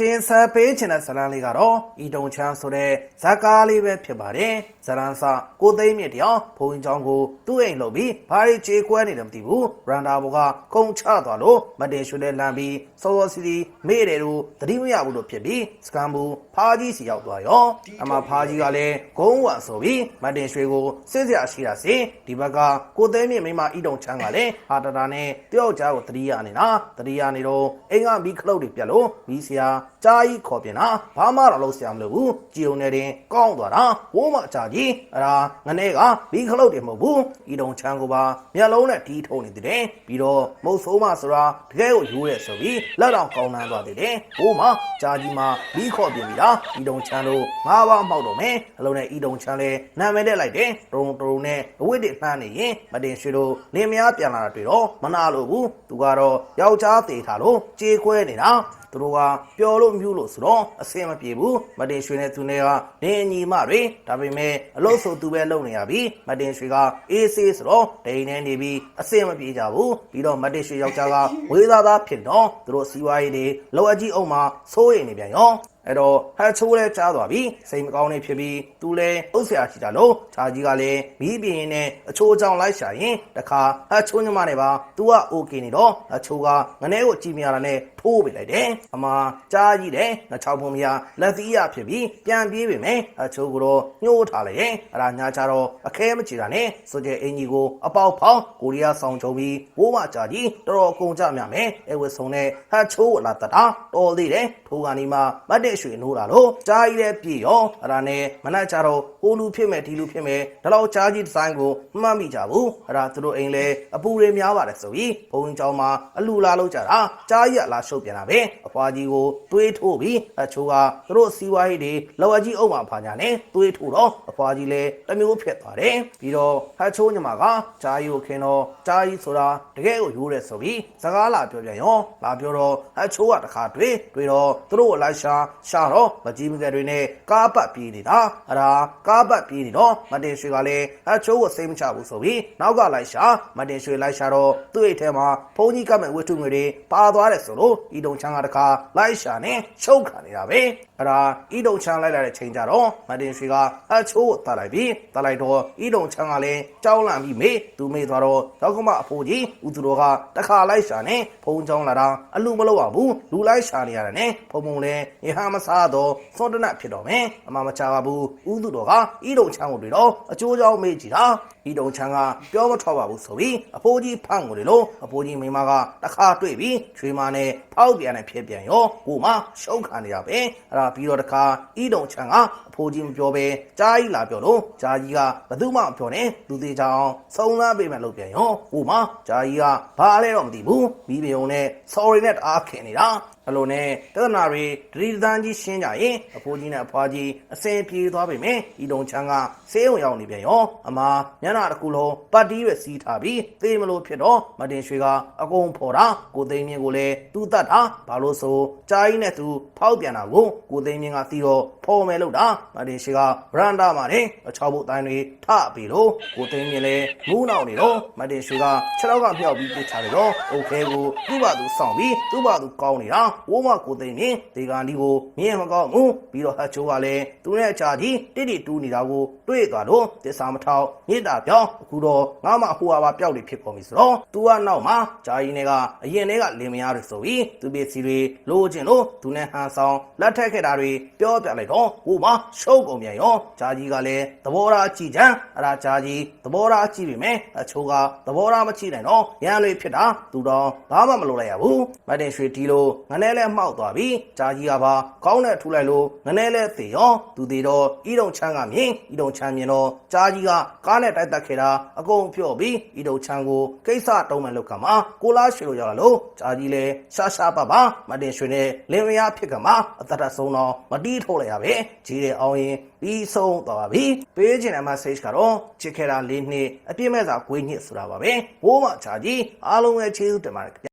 တင်ဆက်ပေးချင်တဲ့ဇာတ်လမ်းလေးကတော့ဤတုံချမ်းဆိုတဲ့ဇာတ်ကားလေးပဲဖြစ်ပါတယ်ဇာတ်လမ်းစကိုသိမ့်မြင့်တရားဘုံကျောင်းကိုသူ့အိမ်လှုပ်ပြီးဘာရီချေကွဲနေတယ်မသိဘူးရန်ဒါဘောကကုံချသွားလို့မတင်ရွှေလဲလမ်းပြီးစောစောစီစီမေ့တယ်လို့သတိမရဘူးလို့ဖြစ်ပြီးစကန်ဘူးဖားကြီးစီရောက်သွားရောအမဖားကြီးကလည်းဂုံးဝါဆိုပြီးမတင်ရွှေကိုစစ်စရာရှိတာစီဒီဘက်ကကိုသိမ့်မြင့်မိမဤတုံချမ်းကလည်းဟာတတာနဲ့တယောက်ကြားကိုသတိရနေတာသတိရနေတော့အိမ်ကမီးခလုတ်တွေပြက်လို့မီးစရာကြားကြီးခေါ်ပြင်တာဘာမှတော့လုပ်စရာမလိုဘူးကြည်ုံနေတင်ကောင်းသွားတာဝိုးမအကြာကြီးအဲ့ဒါငနေကမီးခလုတ်တွေမဟုတ်ဘူးဤတုံချမ်းကိုပါမျက်လုံးနဲ့တီးထုံနေသေးတယ်ပြီးတော့မုတ်ဆိုးမဆိုတာတကယ်ကိုရိုးရဲဆိုပြီးလက်တော်ကောင်းနှမ်းသွားသေးတယ်ဝိုးမကြာကြီးမှာမီးခေါ်ပြင်ပြီလားဤတုံချမ်းတို့ငါးပါးမောက်တော့မယ်အလုံးနဲ့ဤတုံချမ်းလဲနာမည်တက်လိုက်တယ်တုံတုံနဲ့အဝိတ္တနှမ်းနေရင်မတင်ရွှေတို့နေမယားပြန်လာတာတွေ့တော့မနာလို့ဘူးသူကတော့ယောက်ျားသေးထားလို့ကြေးခွဲနေတာသူတို့ကပျော်လို့မြူးလို့ဆိုတော့အဆင်မပြေဘူးမတင်ရွှေနဲ့သူနဲ့ကနေညီမတွေဒါပေမဲ့အလို့ဆိုသူပဲလုံနေရပြီမတင်ရွှေကအေးဆေးဆိုတော့ဒိန်နေနေပြီးအဆင်မပြေကြဘူးပြီးတော့မတင်ရွှေယောက်ျားကဝေးသားသားဖြစ်တော့သူတို့စီးပွားရေးတွေလောအကြီးအောင်မှာစိုးရိမ်နေပြန်ရော အဲ့တော့ဟတ်ချိုးလဲကြားသွားပြီစိတ်မကောင်းနေဖြစ်ပြီးသူလဲဥစ္စာရှိတာလို့ခြာကြီးကလည်းမီးပြင်းနဲ့အချိုးချောင်းလိုက်ရှာရင်တခါဟတ်ချိုးညမနဲ့ပါ तू က okay နေတော့အချိုးကငနဲကိုကြည်မြရတာနဲ့ထိုးပေးလိုက်တယ်အမကြားကြီးတယ်ငချောင်းဖုံမရလက်သီးရဖြစ်ပြီးပြန်ပြေးပြီမယ်အချိုးကတော့ညှိုးထားလိုက်ရင်အဲ့ဒါညာချတော့အခဲမချီတာနဲ့ဆိုကြအင်ကြီးကိုအပေါက်ဖောင်းကိုရီးယားဆောင်ချုံပြီးဘိုးမကြာကြီးတော်တော်ကုန်ကြမြမယ်အဲဝတ်ဆုံးနဲ့ဟတ်ချိုးလာတတာတော်သေးတယ်ထိုးကနေမှမတ်တဲ့ရွှေနိုးတာလို့ကြားကြီးတဲ့ပြေရောအဲ့ဒါနဲ့မနက်ကြတော့ဟိုလူဖြစ်မဲ့ဒီလူဖြစ်မဲ့ဒါတော့ကြားကြီးဒီဇိုင်းကိုမှတ်မိကြဘူးအဲ့ဒါသူတို့အိမ်လဲအပူတွေများပါတယ်ဆိုပြီးဘုံကျောင်းမှာအလူလာလို့ကြတာကြားကြီးကလာရှုပ်ပြန်တာပဲအဖွာကြီးကိုတွေးထိုးပြီးအချိုးကသူတို့စီးပွားရေးတွေလောအကြီးအုပ်မှာဖာညာနဲ့တွေးထိုးတော့အဖွာကြီးလဲတစ်မျိုးဖြစ်သွားတယ်ပြီးတော့ဟတ်ချိုးညီမကကြားကြီးကိုခင်တော့ကြားကြီးဆိုတာတကယ်ကိုရိုးတယ်ဆိုပြီးစကားလာပြောပြန်ရောလာပြောတော့ဟတ်ချိုးကတခါတွေးတွေတော့သူတို့ကိုလိုက်ရှာရှာတော့မကြီးမငယ်တွေနဲ့ကားပတ်ပြေးနေတာအဲ့ဒါကားပတ်ပြေးနေတော့မတင်ရွှေကလည်းဟတ်ချိုးကိုစိတ်မချဘူးဆိုပြီးနောက်ကလိုက်ရှာမတင်ရွှေလိုက်ရှာတော့သူ့အိတ်ထဲမှာဖုန်းကြီးကမဲ့ဝတ္ထုငွေတွေပါသွားတယ်ဆိုလို့ဤတုံချမ်းကတခါလိုက်ရှာနေရှုပ်ခံနေတာပဲအဲ့ဒါဤတုံချမ်းလိုက်လာတဲ့ချိန်ကြတော့မတင်ရွှေကဟတ်ချိုးကိုတတ်လိုက်ပြီးတတ်လိုက်တော့ဤတုံချမ်းကလည်းကြောင်းလန့်ပြီးမေးသူမေးသွားတော့တောက်ကမအဖိုးကြီးဦးသူတော်ကတခါလိုက်ရှာနေဖုန်းချောင်းလာတာအလူမလို့ပါဘူးလူလိုက်ရှာနေရတယ်နဲ့ဖုံဖုံလဲရဟမစားတော့စောတနတ်ဖြစ်တော့မယ်အမမချပါဘူးဦးသူတော်ကဤတုံချမ်းကိုတွေ့တော့အကျိုးကြောင့်မေးကြည့်တာဤတုံချမ်းကပြောမထွက်ပါဘူးဆိုပြီးအဖိုးကြီးဖန့်ကိုလေလို့အဖိုးကြီးမိမကတခါတွေ့ပြီးချွေးမနဲ့ဖောက်ပြန်နဲ့ဖြစ်ပြန်ရောကိုမရှုံးခံနေတာပဲအဲ့ဒါပြီးတော့တခါဤတုံချမ်းကအဖိုးကြီးမပြောပဲကြားကြီးလာပြောလို့ကြားကြီးကဘသူမှမပြောနဲ့သူသေးချောင်းစုံစမ်းပေးမယ်လို့ပြန်ရောကိုမကြားကြီးကဘာလဲတော့မသိဘူးမိဘုံနဲ့ sorry နဲ့တအားခင်နေတာ အလိုနဲ့တသနာတွေဒရီတန်းကြီးရှင်းကြရင်အဖိုးကြီးနဲ့အဖွားကြီးအစင်ပြေသွားပြီမယ်ဤတုံချမ်းကဆေးုံရောက်နေပြန်ရောအမမျက်နှာတစ်ခုလုံးပတ်တီးရွက်စီးထားပြီးသေမလို့ဖြစ်တော့မတင်ရွှေကအကုန်ဖော်တာကိုသိန်းမြင့်ကိုလည်းသူ့တတ်တာဘာလို့ဆိုကြားကြီးနဲ့သူဖောက်ပြန်တာကိုကိုသိန်းမြင့်ကတီးတော့ဖော်မယ်လို့တာမတင်ရွှေကဗရန်ဒါမှာနေအချောက်ဖို့တိုင်းတွေထပြီးလို့ကိုသိန်းမြင့်လည်းမူးနောက်နေတော့မတင်ရွှေကခြေထောက်ကမြောက်ပြီးပြစ်ချတယ်တော့အိုခဲကိုသူ့ဘာသူစောင့်ပြီးသူ့ဘာသူကောင်းနေတာဝိုးမကိုသိန်းမြင့်ဒီကန်ဒီကိုမြင်မကောင်းဘူးပြီးတော့ဟတ်ချိုးကလည်းသူနဲ့အချာကြီးတိတိတူးနေတာကိုတွေ့သွားတော့တစ္ဆာမထောက်မြစ်တာပြောင်းအခုတော့ငါမှဟိုဟာပါပျောက်နေဖြစ်ကုန်ပြီဆိုတော့သူကနောက်မှာဂျာကြီးနဲ့ကအရင်တည်းကလင်မယားတွေဆိုပြီးသူပစ္စည်းတွေလိုချင်လို့သူနဲ့ဟန်ဆောင်လက်ထက်ခဲ့တာတွေပြောပြလိုက်တော့ဟိုမှာရှုပ်ကုန်ပြန်ရောဂျာကြီးကလည်းသဘောထားကြည့်ချမ်းအဲ့ဒါဂျာကြီးသဘောထားကြည့်ပြီမယ်အချိုးကသဘောထားမကြည့်နိုင်တော့ရန်လေးဖြစ်တာသူတော့ဘာမှမလုပ်လိုက်ရဘူးမတ်တင်ရွှေတီလို့ငနဲလဲမှောက်သွားပြီဂျာကြီးကပါကောင်းနဲ့ထူလိုက်လို့ငနဲလဲသေရောသူသေတော့ဤတုံချမ်းကမြင်ဤတုံချမ်းမြင်တော့ဂျာကြီးကကားနဲ့တိုက်တက်ခဲ့တာအကုန်ပြော့ပြီးဤတုံချမ်းကိုကိစ္စတုံးမဲ့လောက်ကမှာကိုလားရွှေလို့ရောက်လာလို့ဂျာကြီးလဲရှာရှာပါပါမတ်တင်ရွှေနဲ့လင်မယားဖြစ်ကမှာအသက်တဆုံးတော့မတီးထုတ်လိုက်ရပဲကြီးတယ်အောင်ရင်ပြီးဆုံးသွားပါပြီပေးခြင်းအမ message ကတော့ချစ်ခဲ့တာလေးနှစ်အပြည့်မဲ့စာဂွေးနှစ်ဆိုတာပါပဲဘိုးမဂျာကြီးအားလုံးပဲကျေးဇူးတင်ပါတယ်